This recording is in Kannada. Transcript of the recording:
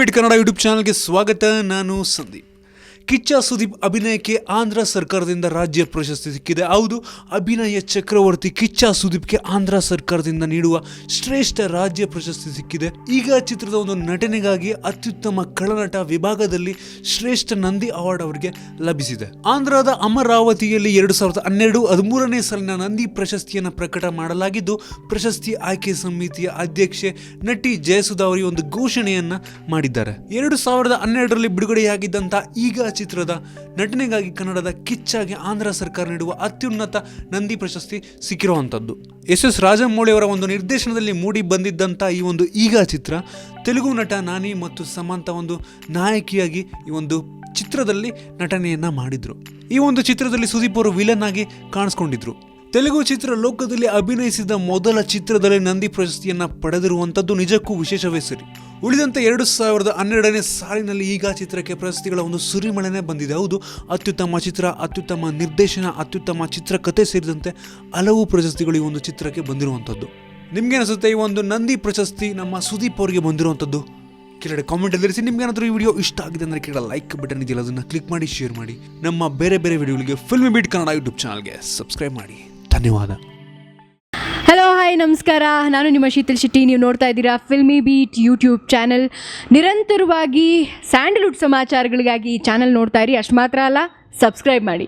ಫಿಲ್ಮ್ ಬಿಟ್ ಕನ್ನಡ ಯೂಟ್ಯೂಬ್ ಚಾನಲ್ಗೆ ಸ್ವಾಗತ ನಾನು ಸಂದೀಪ್ ಕಿಚ್ಚ ಸುದೀಪ್ ಅಭಿನಯಕ್ಕೆ ಆಂಧ್ರ ಸರ್ಕಾರದಿಂದ ರಾಜ್ಯ ಪ್ರಶಸ್ತಿ ಸಿಕ್ಕಿದೆ. ಹೌದು, ಅಭಿನಯ ಚಕ್ರವರ್ತಿ ಕಿಚ್ಚ ಸುದೀಪ್ಗೆ ಆಂಧ್ರ ಸರ್ಕಾರದಿಂದ ನೀಡುವ ಶ್ರೇಷ್ಠ ರಾಜ್ಯ ಪ್ರಶಸ್ತಿ ಸಿಕ್ಕಿದೆ. ಈಗ ಚಿತ್ರದ ಒಂದು ನಟನೆಗಾಗಿ ಅತ್ಯುತ್ತಮ ಖಳನಟ ವಿಭಾಗದಲ್ಲಿ ಶ್ರೇಷ್ಠ ನಂದಿ ಅವಾರ್ಡ್ ಅವರಿಗೆ ಲಭಿಸಿದೆ. ಆಂಧ್ರದ ಅಮರಾವತಿಯಲ್ಲಿ ಎರಡು ಸಾವಿರದ ಹನ್ನೆರಡು ಹದಿಮೂರನೇ ಸಾಲಿನ ನಂದಿ ಪ್ರಶಸ್ತಿಯನ್ನು ಪ್ರಕಟ ಮಾಡಲಾಗಿದ್ದು, ಪ್ರಶಸ್ತಿ ಆಯ್ಕೆ ಸಮಿತಿಯ ಅಧ್ಯಕ್ಷೆ ನಟಿ ಜಯಸುಧಾ ಅವರಿಗೆ ಒಂದು ಘೋಷಣೆಯನ್ನ ಮಾಡಿದ್ದಾರೆ. ಎರಡು ಸಾವಿರದ ಹನ್ನೆರಡರಲ್ಲಿ ಬಿಡುಗಡೆಯಾಗಿದ್ದಂಥ ಈಗ ಚಿತ್ರದ ನಟನೆಗಾಗಿ ಕನ್ನಡದ ಕಿಚ್ಚಾಗಿ ಆಂಧ್ರ ಸರ್ಕಾರ ನೀಡುವ ಅತ್ಯುನ್ನತ ನಂದಿ ಪ್ರಶಸ್ತಿ ಸಿಕ್ಕಿರುವಂಥದ್ದು. ಎಸ್ ಎಸ್ ರಾಜಮೌಳಿ ಅವರ ಒಂದು ನಿರ್ದೇಶನದಲ್ಲಿ ಮೂಡಿ ಬಂದಿದ್ದಂಥ ಈ ಒಂದು ಈಗ ಚಿತ್ರ, ತೆಲುಗು ನಟ ನಾನಿ ಮತ್ತು ಸಮಂತ ಒಂದು ನಾಯಕಿಯಾಗಿ ಈ ಒಂದು ಚಿತ್ರದಲ್ಲಿ ನಟನೆಯನ್ನ ಮಾಡಿದ್ರು. ಈ ಒಂದು ಚಿತ್ರದಲ್ಲಿ ಸುದೀಪ್ ಅವರು ವಿಲನ್ ಆಗಿ ಕಾಣಿಸ್ಕೊಂಡಿದ್ರು. ತೆಲುಗು ಚಿತ್ರ ಲೋಕದಲ್ಲಿ ಅಭಿನಯಿಸಿದ ಮೊದಲ ಚಿತ್ರದಲ್ಲಿ ನಂದಿ ಪ್ರಶಸ್ತಿಯನ್ನು ಪಡೆದಿರುವಂಥದ್ದು ನಿಜಕ್ಕೂ ವಿಶೇಷವೇ ಸರಿ. ಉಳಿದಂತೆ ಎರಡು ಸಾವಿರದ ಹನ್ನೆರಡನೇ ಸಾಲಿನಲ್ಲಿ ಈಗ ಚಿತ್ರಕ್ಕೆ ಪ್ರಶಸ್ತಿಗಳ ಒಂದು ಸುರಿಮಳೆನೇ ಬಂದಿದೆ. ಹೌದು, ಅತ್ಯುತ್ತಮ ಚಿತ್ರ, ಅತ್ಯುತ್ತಮ ನಿರ್ದೇಶನ, ಅತ್ಯುತ್ತಮ ಚಿತ್ರಕಥೆ ಸೇರಿದಂತೆ ಹಲವು ಪ್ರಶಸ್ತಿಗಳು ಈ ಒಂದು ಚಿತ್ರಕ್ಕೆ ಬಂದಿರುವಂಥದ್ದು ನಿಮ್ಗೆ ಅನಿಸುತ್ತೆ ಈ ಒಂದು ನಂದಿ ಪ್ರಶಸ್ತಿ ನಮ್ಮ ಸುದೀಪ್ ಅವರಿಗೆ ಬಂದಿರುವಂಥದ್ದು ಕೆಳಗಡೆ ಕಾಮೆಂಟ್ ತಿಳಿಸಿ ನಿಮ್ಗೆ ಏನಾದರೂ ಈ ವಿಡಿಯೋ ಇಷ್ಟ ಆಗಿದೆ ಅಂದರೆ ಕೆಳಗಡೆ ಲೈಕ್ ಬಟನ್ ಇದೆಯಲ್ಲ, ಅದನ್ನು ಕ್ಲಿಕ್ ಮಾಡಿ ಶೇರ್ ಮಾಡಿ. ನಮ್ಮ ಬೇರೆ ಬೇರೆ ವಿಡಿಯೋಗಳಿಗೆ ಫಿಲ್ಮ್ ಬೀಟ್ ಕನ್ನಡ ಯೂಟ್ಯೂಬ್ ಚಾನಲ್ಗೆ ಸಬ್ಸ್ಕ್ರೈಬ್ ಮಾಡಿ. ಧನ್ಯವಾದ. ಹಾಯ್, ನಮಸ್ಕಾರ. ನಾನು ನಿಮ್ಮ ಶೀತಲ್ ಶೆಟ್ಟಿ. ನೀವು ನೋಡ್ತಾ ಇದ್ದೀರಾ ಫಿಲ್ಮಿ ಬೀಟ್ ಯೂಟ್ಯೂಬ್ ಚಾನಲ್. ನಿರಂತರವಾಗಿ ಸ್ಯಾಂಡಲ್ವುಡ್ ಸಮಾಚಾರಗಳಿಗಾಗಿ ಈ ಚಾನಲ್ ನೋಡ್ತಾ ಇರಿ. ಅಷ್ಟು ಮಾತ್ರ ಅಲ್ಲ ಸಬ್ಸ್ಕ್ರೈಬ್ ಮಾಡಿ.